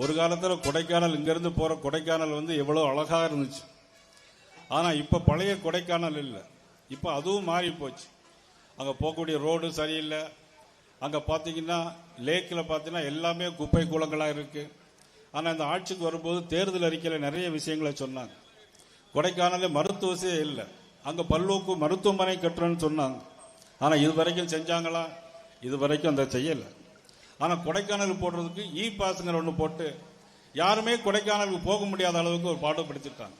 ஒரு காலத்தில் கொடைக்கானல் இங்கேருந்து போகிற கொடைக்கானல் வந்து எவ்வளோ அழகாக இருந்துச்சு. ஆனால் இப்போ பழைய கொடைக்கானல் இல்லை. இப்போ அதுவும் மாறி போச்சு. அங்கே போகக்கூடிய ரோடு சரியில்லை. அங்கே பார்த்தீங்கன்னா லேக்கில் பார்த்தீங்கன்னா எல்லாமே குப்பை கூலங்களாக இருக்குது ஆனால் இந்த ஆட்சிக்கு வரும்போது தேர்தல் அறிக்கையில் நிறைய விஷயங்களை சொன்னாங்க. கொடைக்கானலே மருத்துவ வசதியே இல்லை. அங்கே பல்லோக்கு மருத்துவமனை கட்டுறேன்னு சொன்னாங்க. ஆனால் இது வரைக்கும் செஞ்சாங்களா? இது வரைக்கும் அந்த செய்யலை. ஆனால் கொடைக்கானல் போடுறதுக்கு இ பாஸுங்கிற ஒன்று போட்டு யாருமே கொடைக்கானலுக்கு போக முடியாத அளவுக்கு ஒரு பாடுபடுத்திட்டாங்க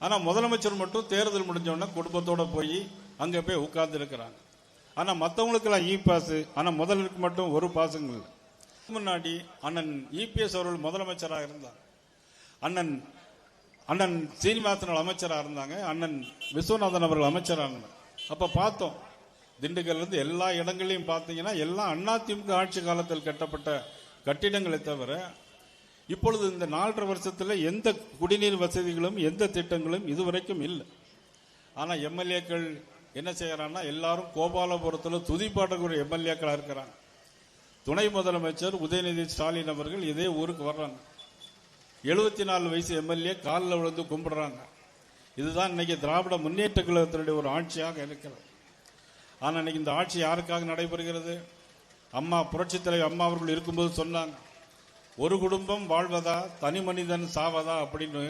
ஆனால் முதலமைச்சர் மட்டும் தேர்தல் முடிஞ்சோடனே குடும்பத்தோடு போய் அங்கே போய் உட்கார்ந்து இருக்கிறாங்க ஆனால் மற்றவங்களுக்கெல்லாம் இ பாஸ் ஆனால் முதலுக்கு மட்டும் ஒரு பாஸுங்க இல்லை. முன்னாடி அண்ணன் இபிஎஸ் அவர்கள் முதலமைச்சராக இருந்தார் அண்ணன் அண்ணன் சீனிவாசன் அமைச்சராக இருந்தாங்க. அண்ணன் விஸ்வநாதன் அவர்கள் அமைச்சராக இருந்தாங்க. அப்போ பார்த்தோம் திண்டுக்கல்ல இருந்து எல்லா இடங்களையும் பார்த்தீங்கன்னா எல்லாம் அதிமுக ஆட்சி காலத்தில் கட்டப்பட்ட கட்டிடங்களை தவிர இப்பொழுது இந்த நாலரை வருஷத்தில் எந்த குடிநீர் வசதிகளும் எந்த திட்டங்களும் இதுவரைக்கும் இல்லை. ஆனால் எம்எல்ஏக்கள் என்ன செய்கிறான்னா எல்லாரும் கோபாலபுரத்தில் துதிப்பாட்டக்கூடிய எம்எல்ஏக்களாக இருக்கிறாங்க. துணை முதலமைச்சர் உதயநிதி ஸ்டாலின் அவர்கள் இதே ஊருக்கு வர்றாங்க. எழுபத்தி நாலு வயசு எம்எல்ஏ காலில் விழுந்து கும்பிடுறாங்க. இதுதான் இன்னைக்கு திராவிட முன்னேற்ற கழகத்தினுடைய ஒரு ஆட்சியாக இருக்கிறது. ஆனால் இன்னைக்கு இந்த ஆட்சி யாருக்காக நடைபெறுகிறது? அம்மா புரட்சித் தலைவர் அம்மா அவர்கள் இருக்கும்போது சொன்னாங்க ஒரு குடும்பம் வாழ்வதா தனி மனிதன் சாவதா? அப்படின்னு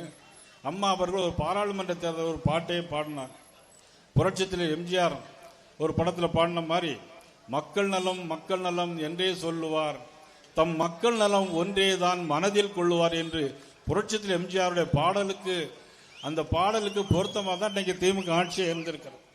அம்மா அவர்கள் ஒரு பாராளுமன்ற தேர்தல் ஒரு பாட்டே பாடினாங்க. புரட்சித்தில் எம்ஜிஆர் ஒரு படத்தில் பாடின மாதிரி மக்கள் நலம் மக்கள் நலம் என்றே சொல்லுவார். தம் மக்கள் நலம் ஒன்றே தான் மனதில் கொள்ளுவார் என்று புரட்சித்தில் எம்ஜிஆருடைய பாடலுக்கு அந்த பாடலுக்கு பொருத்தமாக தான் இன்னைக்கு திமுக ஆட்சியை இருந்திருக்கிறது